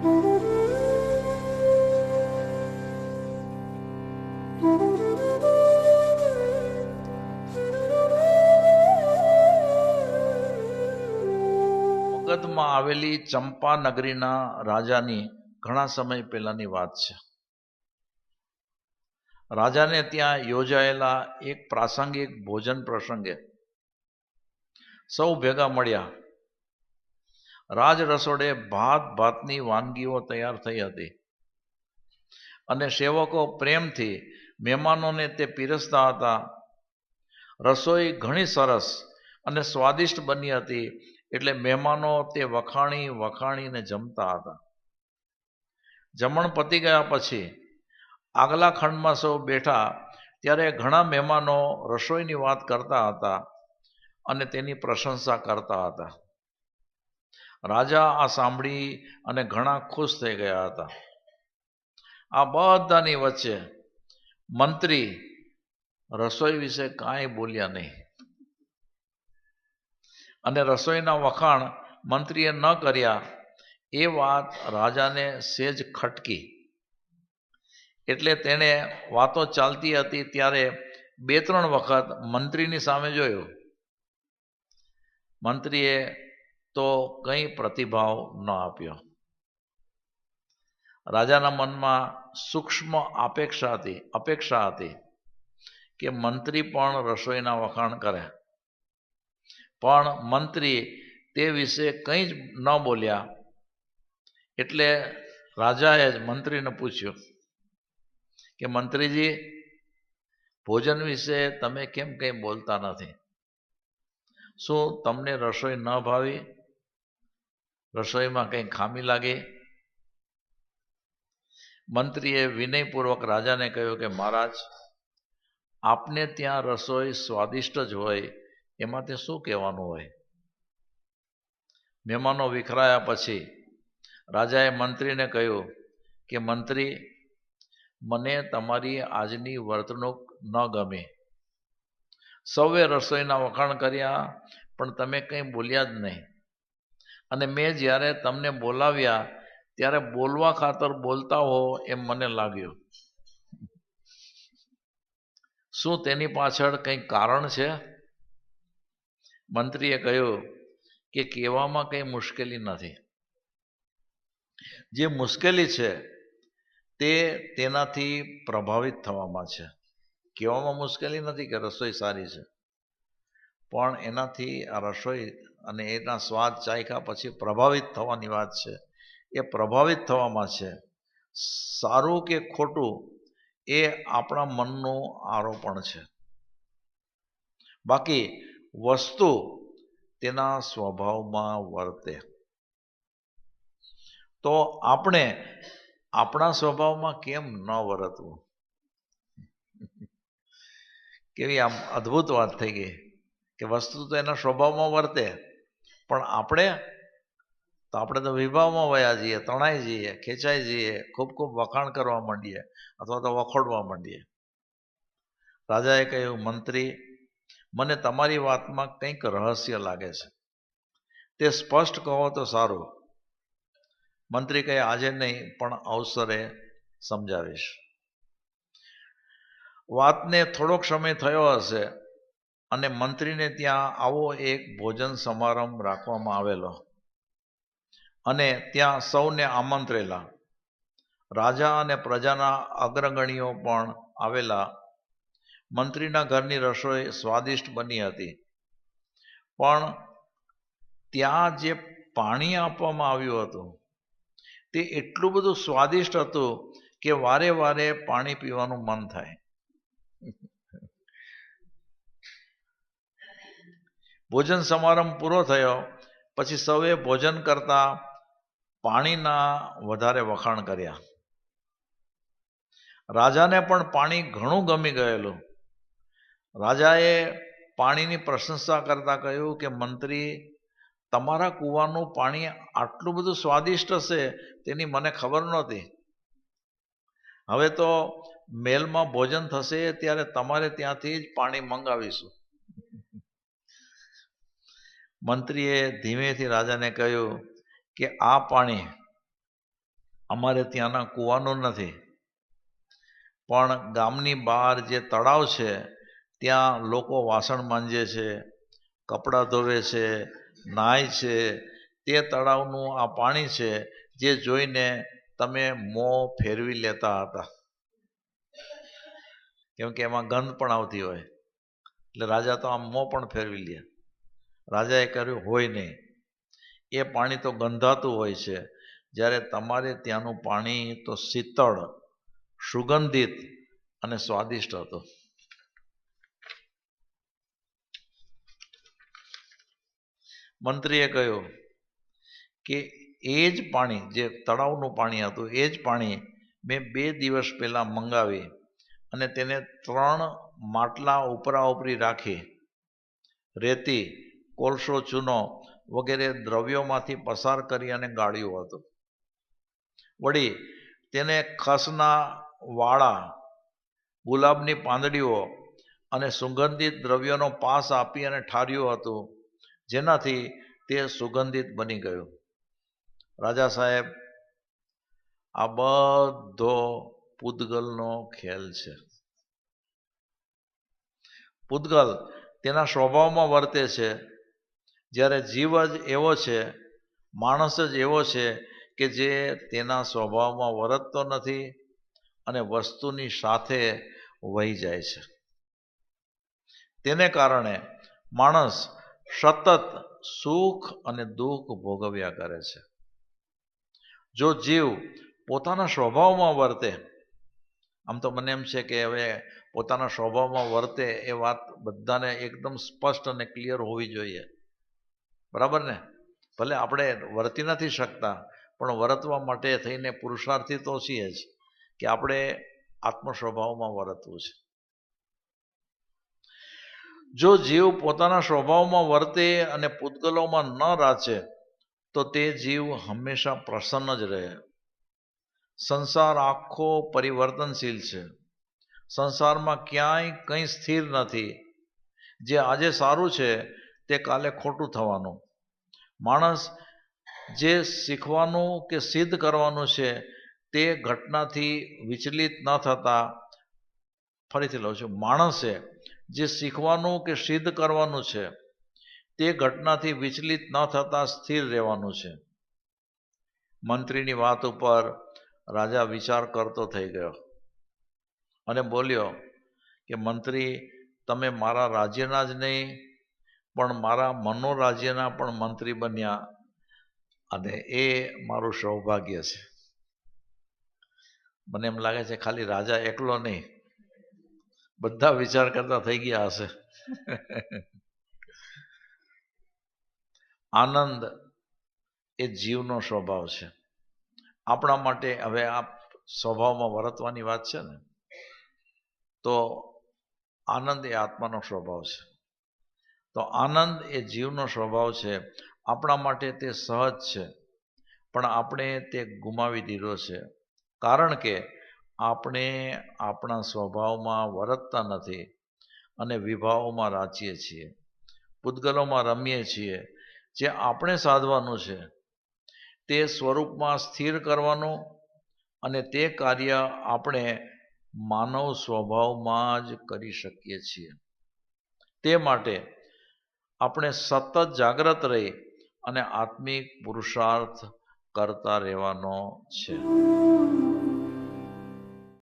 મગધમાં આવેલી ચંપા નગરીના રાજાની ઘણા સમય પહેલાની વાત છે. રાજાને ત્યાં યોજાયેલા એક પ્રાસંગિક ભોજન પ્રસંગે સૌ ભેગા મળ્યા. રાજ રસોડે ભાત ભાતની વાનગીઓ તૈયાર થઈ હતી. અને સેવકો પ્રેમથી મહેમાનોને તે પીરસતા હતા. રસોઈ ઘણી સરસ અને સ્વાદિષ્ટ બની હતી એટલે મહેમાનો તે વખાણી વખાણીને જમતા હતા. જમણ પતી ગયા પછી આગલા ખંડમાં સૌ બેઠા ત્યારે ઘણા મહેમાનો રસોઈની વાત કરતા હતા અને તેની પ્રશંસા કરતા હતા. રાજા આ સાંભળી અને ઘણા ખુશ થઈ ગયા હતા. આ બધાની વચ્ચે મંત્રી રસોઈ વિશે કાંઈ બોલ્યા નહીં. અને રસોઈના વખાણ મંત્રીએ ન કર્યા, એ વાત રાજાને સેજ ખટકી. એટલે તેણે વાતો ચાલતી હતી ત્યારે બે ત્રણ વખત મંત્રીની સામે જોયું. મંત્રીએ તો કંઈ પ્રતિભાવ ન આપ્યો. રાજાના મનમાં સૂક્ષ્મ અપેક્ષા હતી અપેક્ષા હતી કે મંત્રી પણ રસોઈના વખાણ કરે. પણ મંત્રી તે વિશે કંઈ જ ન બોલ્યા. એટલે રાજાએ જ મંત્રીને પૂછ્યું કે, મંત્રીજી, ભોજન વિશે તમે કેમ કંઈ બોલતા નથી? શું તમને રસોઈ ન ભાવી? રસોઈમાં કંઈ ખામી લાગે? મંત્રીએ વિનયપૂર્વક રાજાને કહ્યું કે, મહારાજ, આપને ત્યાં રસોઈ સ્વાદિષ્ટ જ હોય, એમાં તે શું કહેવાનું હોય? મહેમાનો વિખરાયા પછી રાજાએ મંત્રીને કહ્યું કે, મંત્રી, મને તમારી આજની વર્તણૂક ન ગમી. સૌએ રસોઈના વખાણ કર્યા, પણ તમે કંઈ બોલ્યા જ નહીં. અને મેં જ્યારે તમને બોલાવ્યા, ત્યારે બોલવા ખાતર બોલતા હો એમ મને લાગ્યું. શું તેની પાછળ કંઈ કારણ છે? મંત્રીએ કહ્યું કે કહેવામાં કંઈ મુશ્કેલી નથી. જે મુશ્કેલી છે, તે તેનાથી પ્રભાવિત થવામાં છે. કહેવામાં મુશ્કેલી નથી કે રસોઈ સારી છે, પણ એનાથી આ રસોઈ અને એના સ્વાદ ચાખ્યા પછી પ્રભાવિત થવાની વાત છે. એ પ્રભાવિત થવામાં છે. સારું કે ખોટું એ આપણા મનનું આરોપણ છે. બાકી વસ્તુ તેના સ્વભાવમાં વર્તે. તો આપણે આપણા સ્વભાવમાં કેમ ન વર્તવું? કેવી આમ અદ્ભુત વાત થઈ ગઈ કે વસ્તુ તો એના સ્વભાવમાં વર્તે. પણ આપણે તો આપણે તો વિભાવમાં વયા જઈએ, તણાઈ જઈએ, ખેંચાઈ જઈએ, ખૂબ ખૂબ વખાણ કરવા માંડીએ અથવા તો વખોડવા માંડીએ. રાજાએ કહ્યું, મંત્રી, મને તમારી વાતમાં કંઈક રહસ્ય લાગે છે. તે સ્પષ્ટ કહો તો સારું. મંત્રી કહે, આજે નહીં, પણ અવસરે સમજાવીશ. વાતને થોડોક સમય થયો હશે અને મંત્રીને ત્યાં આવો એક ભોજન સમારંભ રાખવામાં આવેલો. અને ત્યાં સૌને આમંત્રેલા. રાજા અને પ્રજાના અગ્રગણીઓ પણ આવેલા. મંત્રીના ઘરની રસોઈ સ્વાદિષ્ટ બની હતી. પણ ત્યાં જે પાણી આપવામાં આવ્યું હતું, તે એટલું બધું સ્વાદિષ્ટ હતું કે વારે વારે પાણી પીવાનું મન થાય. ભોજન સમારંભ પૂરો થયો. પછી સૌએ ભોજન કરતા પાણીના વધારે વખાણ કર્યા. રાજાને પણ પાણી ઘણું ગમી ગયેલું. રાજાએ પાણીની પ્રશંસા કરતા કહ્યું કે, મંત્રી, તમારા કૂવાનું પાણી આટલું બધું સ્વાદિષ્ટ હશે તેની મને ખબર નહોતી. હવે તો મેલમાં ભોજન થશે ત્યારે તમારે ત્યાંથી જ પાણી મંગાવીશું. મંત્રીએ ધીમેથી રાજાને કહ્યું કે આ પાણી અમારે ત્યાંના કૂવાનો નથી. પણ ગામની બહાર જે તળાવ છે, ત્યાં લોકો વાસણ માંજે છે, કપડાં ધોવે છે, નાય છે. તે તળાવનું આ પાણી છે જે જોઈને તમે મોં ફેરવી લેતા હતા. કેમ કે એમાં ગંધ પણ આવતી હોય. એટલે રાજા તો આમ મોં પણ ફેરવી લે. રાજાએ કર્યું, હોય નહીં. એ પાણી તો ગંધાતું હોય છે. જ્યારે તમારે ત્યાંનું પાણી તો શીતળ, સુગંધિત અને સ્વાદિષ્ટ હતું. મંત્રીએ કહ્યું કે એ જ પાણી, જે તળાવનું પાણી હતું, એ જ પાણી મેં બે દિવસ પહેલાં મંગાવી અને તેને ત્રણ માટલા ઉપરા ઉપરી રાખી. રેતી કોલસો, ચૂનો વગેરે દ્રવ્યોમાંથી પસાર કરી અને ગાળ્યું હતું. વળી તેને ખસના વાળા, ગુલાબની પાંદડીઓ અને સુગંધિત દ્રવ્યોનો પાસ આપી અને ઠાર્યું હતું, જેનાથી તે સુગંધિત બની ગયું. રાજા સાહેબ, આ બધો પૂતગલનો ખેલ છે. પૂતગલ તેના સ્વભાવમાં વર્તે છે. જ્યારે જીવ જ એવો છે, માણસ જ એવો છે કે જે તેના સ્વભાવમાં વર્તતો નથી અને વસ્તુની સાથે વહી જાય છે. તેને કારણે માણસ સતત સુખ અને દુઃખ ભોગવ્યા કરે છે. જો જીવ પોતાના સ્વભાવમાં વર્તે, આમ તો મને એમ છે કે હવે પોતાના સ્વભાવમાં વર્તે એ વાત બધાને એકદમ સ્પષ્ટ અને ક્લિયર હોવી જોઈએ. બરાબર ને? ભલે આપણે વર્તી નથી શકતા, પણ વર્તવા માટે થઈને પુરુષાર્થી તો છીએ જ કે આપણે આત્મસ્વભાવમાં વર્તવું છે. જો જીવ પોતાના સ્વભાવમાં વર્તે અને પૂતગલોમાં ન રાચે, તો તે જીવ હંમેશા પ્રસન્ન જ રહે. સંસાર આખો પરિવર્તનશીલ છે. સંસારમાં ક્યાંય કંઈ સ્થિર નથી. જે આજે સારું છે તે કાલે ખોટું થવાનું. માણસ જે શીખવાનું કે સિદ્ધ કરવાનું છે, તે ઘટનાથી વિચલિત ન થતા ફરીથી લઉં છું. માણસે જે શીખવાનું કે સિદ્ધ કરવાનું છે, તે ઘટનાથી વિચલિત ન થતાં સ્થિર રહેવાનું છે. મંત્રીની વાત ઉપર રાજા વિચાર કરતો થઈ ગયો અને બોલ્યો કે, મંત્રી, તમે મારા રાજ્યના જ નહીં પણ મારા મનોરાજ્યના પણ મંત્રી બન્યા અને એ મારું સૌભાગ્ય છે. મને એમ લાગે છે ખાલી રાજા એકલો નહીં, બધા વિચાર કરતા થઈ ગયા હશે. આનંદ એ જીવનો સ્વભાવ છે. આપણા માટે હવે આ સ્વભાવમાં વર્તવાની વાત છે ને, તો આનંદ એ આત્માનો સ્વભાવ છે. તો આનંદ એ જીવનો સ્વભાવ છે. આપણા માટે તે સહજ છે. પણ આપણે તે ગુમાવી દીધો છે. કારણ કે આપણે આપણા સ્વભાવમાં વર્તતા નથી અને વિભાવોમાં રાચીએ છીએ. પૂતગલોમાં રમીએ છીએ. જે આપણે સાધવાનું છે. તે સ્વરૂપમાં સ્થિર કરવાનું અને તે કાર્ય આપણે માનવ સ્વભાવમાં જ કરી શકીએ છીએ. તે માટે આપણે સતત જાગ્રત રહી અને આત્મિક પુરુષાર્થ કરતા રહેવાનો છે.